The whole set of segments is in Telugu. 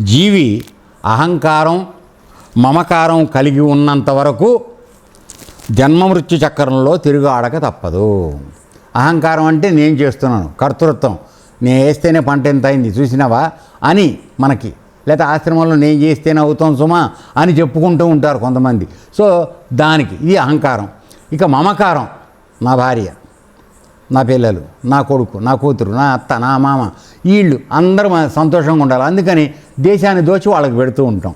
జీవి అహంకారం మమకారం కలిగి ఉన్నంత వరకు జన్మమృత్యు చక్రంలో తిరుగాడక తప్పదు. అహంకారం అంటే నేను చేస్తున్నాను కర్తృత్వం. నేను వేస్తేనే పంట ఎంత అయింది చూసినావా? అని మనకి. లేకపోతే ఆశ్రమంలో నేను చేస్తేనే అవుతాం సుమా అని చెప్పుకుంటూ ఉంటారు కొంతమంది. సో దానికి ఇది అహంకారం. ఇక మమకారం నా భార్య నా పిల్లలు నా కొడుకు నా కూతురు నా అత్త నా మామ వీళ్ళు అందరూ సంతోషంగా ఉండాలి. అందుకని దేశాన్ని దోచి వాళ్ళకి పెడుతూ ఉంటాం.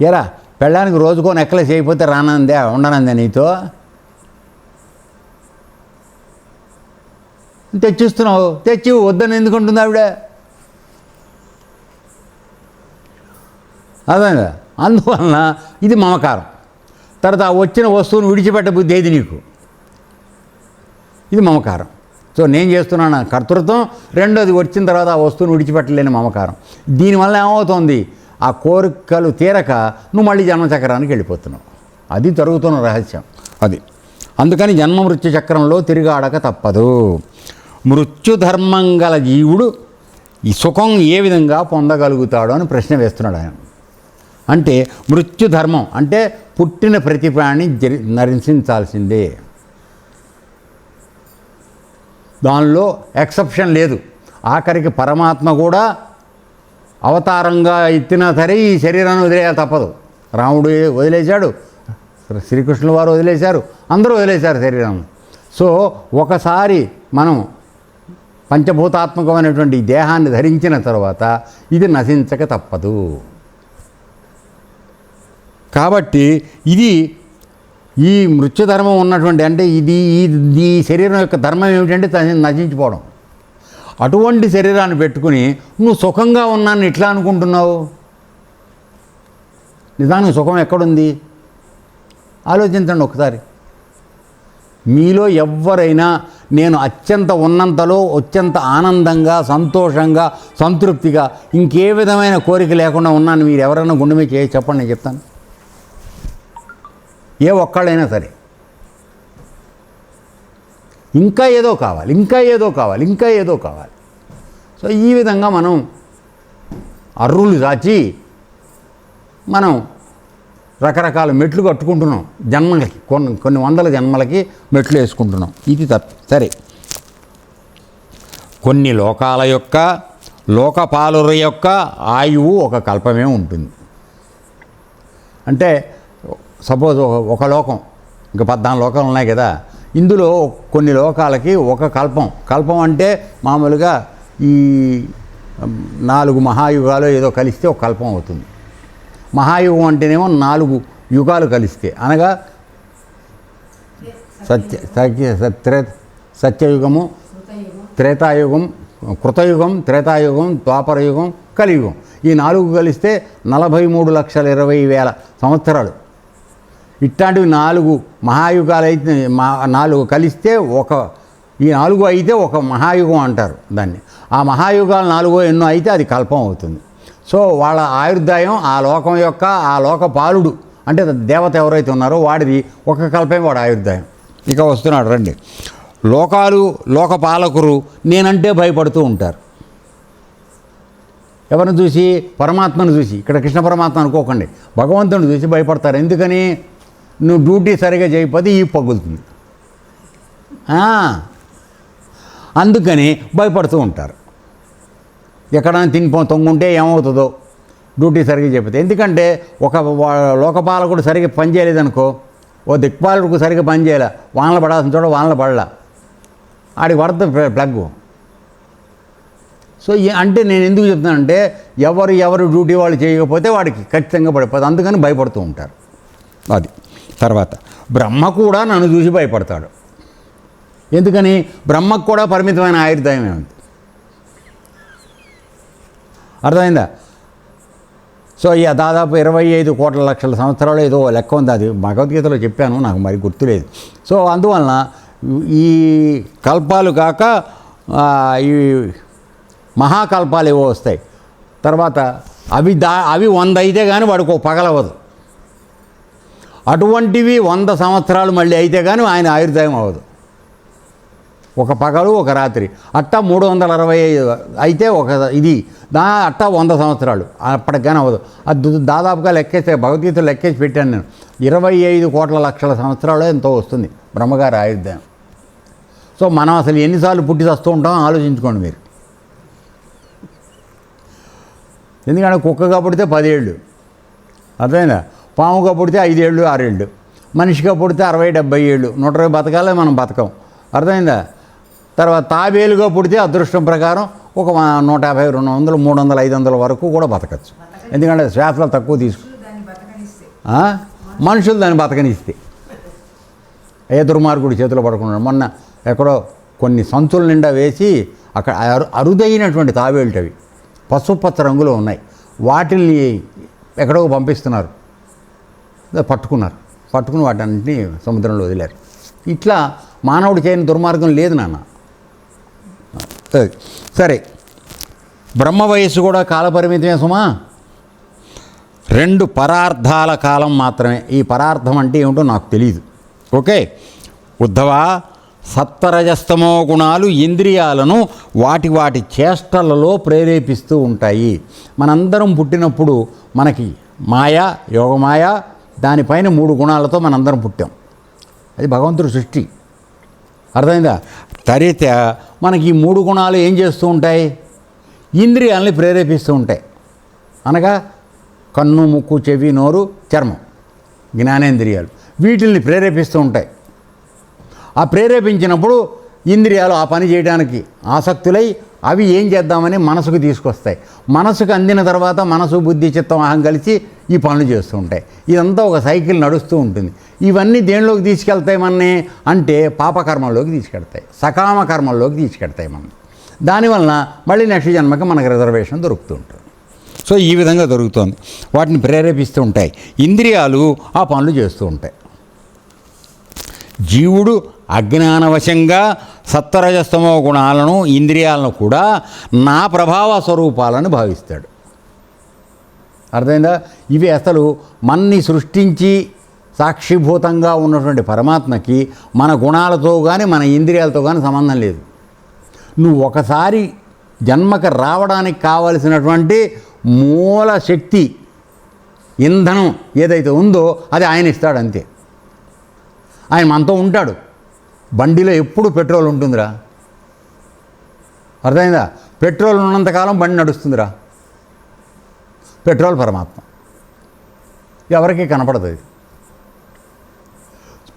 ఎరా పెళ్ళానికి రోజుకో నెక్లెస్ అయిపోతే రానందే ఉండనందే నీతో? తెచ్చిస్తున్నావు తెచ్చి వద్దని ఎందుకు ఉంటుంది ఆవిడ? అదే అందువలన ఇది మమకారం. తర్వాత వచ్చిన వస్తువును విడిచిపెట్ట బుద్ధి ఏది నీకు? ఇది మమకారం. సో నేను చేస్తున్నాను? కర్తృత్వం. రెండోది వచ్చిన తర్వాత ఆ వస్తువును విడిచిపెట్టలేని మమకారం. దీనివల్ల ఏమవుతుంది? ఆ కోరికలు తీరక నువ్వు మళ్ళీ జన్మచక్రానికి వెళ్ళిపోతున్నావు. అది జరుగుతున్న రహస్యం. అది. అందుకని జన్మ మృత్యు చక్రంలో తిరిగాడక తప్పదు. మృత్యుధర్మం గల జీవుడు ఈ సుఖం ఏ విధంగా పొందగలుగుతాడో అని ప్రశ్న వేస్తున్నాడు ఆయన. అంటే మృత్యుధర్మం అంటే పుట్టిన ప్రతి ప్రాణి జరి నరించాల్సిందే దానిలో ఎక్సెప్షన్ లేదు. ఆఖరికి పరమాత్మ కూడా అవతారంగా ఎత్తినా సరే ఈ శరీరాన్ని వదిలేయాలి తప్పదు. రాముడు వదిలేశాడు. శ్రీకృష్ణుల వారు వదిలేశారు. అందరూ వదిలేశారు శరీరం సో ఒకసారి మనం పంచభూతాత్మకమైనటువంటి దేహాన్ని ధరించిన తర్వాత ఇది నశించక తప్పదు. కాబట్టి ఇది ఈ మృత్యుధర్మం ఉన్నటువంటి అంటే ఇది ఈ ఈ శరీరం యొక్క ధర్మం ఏమిటంటే నశించిపోవడం. అటువంటి శరీరాన్ని పెట్టుకుని నువ్వు సుఖంగా ఉన్నాను ఇట్లా అనుకుంటున్నావు? నిజానికి సుఖం ఎక్కడుంది? ఆలోచించండి ఒకసారి. మీలో ఎవరైనా నేను అత్యంత ఉన్నంతలో అత్యంత ఆనందంగా సంతోషంగా సంతృప్తిగా ఇంకే విధమైన కోరిక లేకుండా ఉన్నాను మీరు ఎవరైనా గుండె మీద చెప్పండి నేను చెప్తాను. ఏ ఒక్కళ్ళైనా సరే. ఇంకా ఏదో కావాలి ఇంకా ఏదో కావాలి ఇంకా ఏదో కావాలి. సో ఈ విధంగా మనం అర్రులు దాచి మనం రకరకాల మెట్లు కట్టుకుంటున్నాం జన్మలకి కొన్ని కొన్ని వందల జన్మలకి మెట్లు వేసుకుంటున్నాం. ఇది తప్ప సరే. కొన్ని లోకాల యొక్క లోకపాలుర యొక్క ఆయువు ఒక కల్పమే ఉంటుంది. అంటే సపోజ్ ఒక- లోకం ఇంకా పద్నాలుగు లోకాలు ఉన్నాయి కదా. ఇందులో కొన్ని లోకాలకి ఒక కల్పం. కల్పం అంటే మామూలుగా ఈ నాలుగు మహాయుగాలు ఏదో కలిస్తే ఒక కల్పం అవుతుంది. మహాయుగం అంటేనేమో నాలుగు యుగాలు కలిస్తే. అనగా సత్య సత్య త్రే సత్యయుగము త్రేతాయుగం కృతయుగం త్రేతాయుగం ద్వాపరయుగం కలియుగం. ఈ నాలుగు కలిస్తే నలభై మూడు లక్షల ఇరవై వేల సంవత్సరాలు. ఇట్లాంటివి నాలుగు మహాయుగాలు అయితే మా నాలుగు కలిస్తే ఒక ఈ నాలుగు అయితే ఒక మహాయుగం అంటారు దాన్ని. ఆ మహాయుగాలు నాలుగో ఎన్నో అయితే అది కల్పం అవుతుంది. సో వాళ్ళ ఆయుర్దాయం ఆ లోకం యొక్క ఆ లోక పాలుడు అంటే దేవత ఎవరైతే ఉన్నారో వాడిది ఒక కల్పమే వాడు ఆయుర్దాయం. ఇక వస్తున్నాడు రండి. లోకాలు లోకపాలకులు నేనంటే భయపడుతూ ఉంటారు. ఎవరిని చూసి? పరమాత్మను చూసి. ఇక్కడ కృష్ణ పరమాత్మ అనుకోకండి. భగవంతుని చూసి భయపడతారు. ఎందుకని? నువ్వు డ్యూటీ సరిగా చేయకపోతే ఈ పగులుతుంది. అందుకని భయపడుతూ ఉంటారు. ఎక్కడైనా తినిపో తొంగుంటే ఏమవుతుందో డ్యూటీ సరిగ్గా చెప్పితే ఎందుకంటే ఒక లోకపాలకుడు సరిగ్గా పని చేయలేదనుకో ఓ దిక్పాలకుడు సరిగ్గా పని వానలు పడాల్సిన చోట వానలు పడలా. ఆడికి పడుతుంది ప్ల- ప్లగ్. సో అంటే నేను ఎందుకు చెప్తున్నానంటే ఎవరు ఎవరు డ్యూటీ వాళ్ళు చేయకపోతే వాడికి ఖచ్చితంగా పడిపోతుంది అందుకని భయపడుతూ ఉంటారు. అది. తర్వాత బ్రహ్మ కూడా నన్ను చూసి భయపడతాడు. ఎందుకని? బ్రహ్మకు కూడా పరిమితమైన ఆయుర్దాయమే ఉంది. అర్థమైందా? సో ఇక దాదాపు ఇరవై ఐదు కోట్ల లక్షల సంవత్సరాలు ఏదో లెక్క ఉంది. అది భగవద్గీతలో చెప్పాను నాకు మరి గుర్తులేదు. సో అందువలన ఈ కల్పాలు కాక ఈ మహాకల్పాలు ఏవో వస్తాయి. తర్వాత అవి దా అవి వంద అయితే కానీ వాడికి పగలవదు అటువంటివి వంద సంవత్సరాలు మళ్ళీ అయితే కానీ ఆయన ఆయుర్దాయం అవ్వదు. ఒక పగలు ఒక రాత్రి. అట్టా మూడు వందల అరవై ఐదు అయితే ఒక ఇది దా అట్టా వంద సంవత్సరాలు. అప్పటికైనా అవ్వదు. అది దాదాపుగా లెక్కేస్తే భగవద్గీత లెక్కేసి పెట్టాను నేను. ఇరవై ఐదు కోట్ల లక్షల సంవత్సరాలు ఎంతో వస్తుంది బ్రహ్మగారి ఆయుర్దాయం. సో మనం అసలు ఎన్నిసార్లు పుట్టి వస్తూ ఉంటామో ఆలోచించుకోండి మీరు. ఎందుకంటే కుక్కగా పుడితే పదేళ్ళు. అర్థమైందా? పాముగా పుడితే ఐదేళ్ళు ఆరేళ్ళు. మనిషిగా పుడితే అరవై డెబ్బై ఏళ్ళు. నూట ఇరవై బతకాలే మనం బతకం. అర్థమైందా? తర్వాత తాబేలుగా పుడితే అదృష్టం ప్రకారం ఒక నూట యాభై రెండు వందలు మూడు వందలు ఐదు వందల వరకు కూడా బతకచ్చు. ఎందుకంటే శ్వాసలు తక్కువ తీసుకు మనుషులు దాన్ని బతకనిస్తే. ఏ దుర్మార్గుడు చేతిలో పడుకున్నాడు? మొన్న ఎక్కడో కొన్ని సంచుల నిండా వేసి అక్కడ అరు అరుదైనటువంటి తాబేళ్ళవి పసుపచ్చ రంగులో ఉన్నాయి. వాటిల్ని ఎక్కడో పంపిస్తున్నారు. పట్టుకున్నారు. పట్టుకుని వాటన్నింటినీ సముద్రంలో వదిలారు. ఇట్లా మానవుడు చేయని దుర్మార్గం లేదు నాన్న. సరే. సరే. బ్రహ్మ వయస్సు కూడా కాలపరిమితమే సుమా? రెండు పరార్థాల కాలం మాత్రమే. ఈ పరార్థం అంటే ఏమిటో నాకు తెలియదు ఓకే? ఉద్ధవ సత్వరజస్తమో గుణాలు ఇంద్రియాలను వాటి వాటి చేష్టలలో ప్రేరేపిస్తూ ఉంటాయి. మనందరం పుట్టినప్పుడు మనకి మాయ యోగమాయ దానిపైన మూడు గుణాలతో మనందరం పుట్టాం. అది భగవంతుడి సృష్టి. అర్థమైందా? తరిత మనకి ఈ మూడు గుణాలు ఏం చేస్తూ ఉంటాయి? ఇంద్రియాలని ప్రేరేపిస్తూ ఉంటాయి. అనగా కన్ను ముక్కు చెవి నోరు చర్మం జ్ఞానేంద్రియాలు. వీటిల్ని ప్రేరేపిస్తూ ఉంటాయి. ఆ ప్రేరేపించినప్పుడు ఇంద్రియాలు ఆ పని చేయడానికి ఆసక్తులై అవి ఏం చేద్దామని మనసుకు తీసుకొస్తాయి. మనసుకు అందిన తర్వాత మనసు బుద్ధి చిత్తం అహం కలిసి ఈ పనులు చేస్తూ ఉంటాయి. ఇదంతా ఒక సైకిల్ నడుస్తూ ఉంటుంది. ఇవన్నీ దేనిలోకి తీసుకెళ్తాయి మనని? అంటే పాపకర్మల్లోకి తీసుకెడతాయి సకామ కర్మల్లోకి తీసుకెడతాయి మనం దానివలన మళ్ళీ నెక్స్ట్ జన్మకి మనకు రిజర్వేషన్ దొరుకుతూ ఉంటుంది. సో ఈ విధంగా దొరుకుతుంది వాటిని ప్రేరేపిస్తూ ఉంటాయి. ఇంద్రియాలు ఆ పనులు చేస్తూ ఉంటాయి. జీవుడు అజ్ఞానవశంగా సత్వరజస్తమో గుణాలను ఇంద్రియాలను కూడా నా ప్రభావ స్వరూపాలను భావిస్తాడు. అర్థమైందా? ఇవి అసలు మన్ని సృష్టించి సాక్షిభూతంగా ఉన్నటువంటి పరమాత్మకి మన గుణాలతో కానీ మన ఇంద్రియాలతో కానీ సంబంధం లేదు. నువ్వు ఒకసారి జన్మకు రావడానికి కావలసినటువంటి మూల శక్తి ఇంధనం ఏదైతే ఉందో అది ఆయన ఇస్తాడు అంతే. ఆయన మనతో ఉంటాడు. బండిలో ఎప్పుడు పెట్రోల్ ఉంటుందిరా? అర్థమైందా? పెట్రోల్ ఉన్నంతకాలం బండి నడుస్తుందిరా. పెట్రోల్ పరమాత్మ. ఎవరికి కనపడదు అది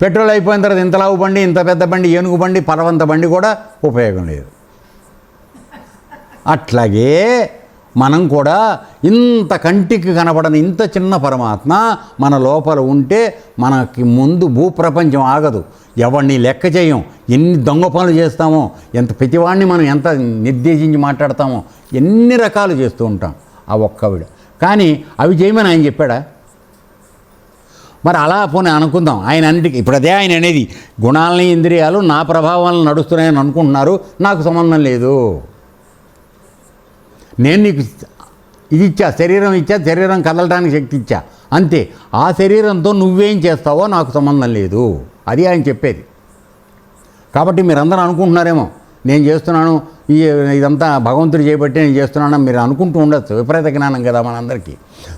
పెట్రోల్ అయిపోయిన తర్వాత ఇంత లావు బండి ఇంత పెద్ద బండి ఏనుగు బండి పరవంత బండి కూడా ఉపయోగం లేదు. అట్లాగే మనం కూడా ఇంత కంటికి కనపడని ఇంత చిన్న పరమాత్మ మన లోపల ఉంటే మనకి ముందు భూప్రపంచం ఆగదు. ఎవరిని లెక్క చేయం? ఎన్ని దొంగ పనులు చేస్తామో? ఎంత ప్రతివాడిని మనం ఎంత నిర్దేశించి మాట్లాడతామో? ఎన్ని రకాలు చేస్తూ ఉంటాం ఆ ఒక్కవిడ కానీ అవి చేయమని ఆయన చెప్పాడా? మరి అలా పోనీ అనుకుందాం. ఆయన అన్నిటికీ ఇప్పుడు అదే ఆయన అనేది గుణాలని ఇంద్రియాలు నా ప్రభావాలను నడుస్తున్నాయని అనుకుంటున్నారు. నాకు సంబంధం లేదు. నేను నీకు ఇది ఇచ్చా శరీరం ఇచ్చా శరీరం కదలడానికి శక్తి ఇచ్చా. అంతే. ఆ శరీరంతో నువ్వేం చేస్తావో నాకు సంబంధం లేదు. అది ఆయన చెప్పేది. కాబట్టి మీరందరూ అనుకుంటున్నారేమో నేను చేస్తున్నాను ఈ ఇదంతా భగవంతుడు చేయబట్టి నేను చేస్తున్నానని మీరు అనుకుంటూ ఉండొచ్చు. విపరీత జ్ఞానం కదా మనందరికీ.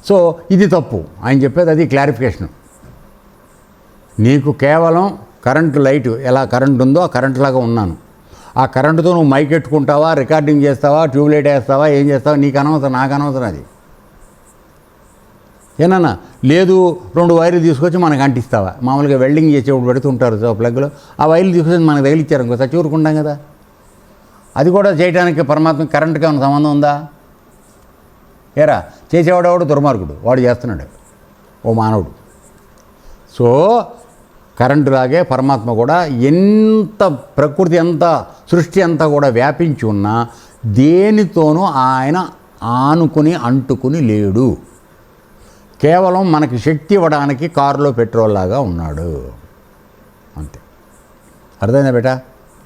సో ఇది తప్పు. ఆయన చెప్పేది అది క్లారిఫికేషన్. నీకు కేవలం కరెంటు లైట్ ఎలా కరెంట్ ఉందో ఆ కరెంట్ లాగా ఉన్నాను. ఆ కరెంటుతో నువ్వు మైక్ ఎట్టుకుంటావా రికార్డింగ్ చేస్తావా ట్యూబ్లైట్ వేస్తావా ఏం చేస్తావా నీకు అనవసరం నాకు అనవసరం అది. ఏనన్నా లేదు రెండు వైర్లు తీసుకొచ్చి మనకు అంటిస్తావా? మామూలుగా వెల్డింగ్ చేసేప్పుడు పెడుతుంటారు ప్లగ్లో ఆ వైర్లు తీసుకొచ్చి మనకు తగిలిచ్చారు ఇంకో చచ్చివరుకుంటాం కదా. అది కూడా చేయడానికి పరమాత్మ కరెంటుకి ఏమైనా సంబంధం ఉందా? ఏరా చేసేవాడు ఎవడు దుర్మార్గుడు. వాడు చేస్తున్నాడు. ఓ మానవుడు. సో కరెంటు లాగే పరమాత్మ కూడా ఎంత ప్రకృతి ఎంత సృష్టి అంతా కూడా వ్యాపించి ఉన్నా దేనితోనూ ఆయన ఆనుకుని అంటుకుని లేడు. కేవలం మనకి శక్తి ఇవ్వడానికి కారులో పెట్రోల్ లాగా ఉన్నాడు. అంతే. అర్థమైందా బేటా?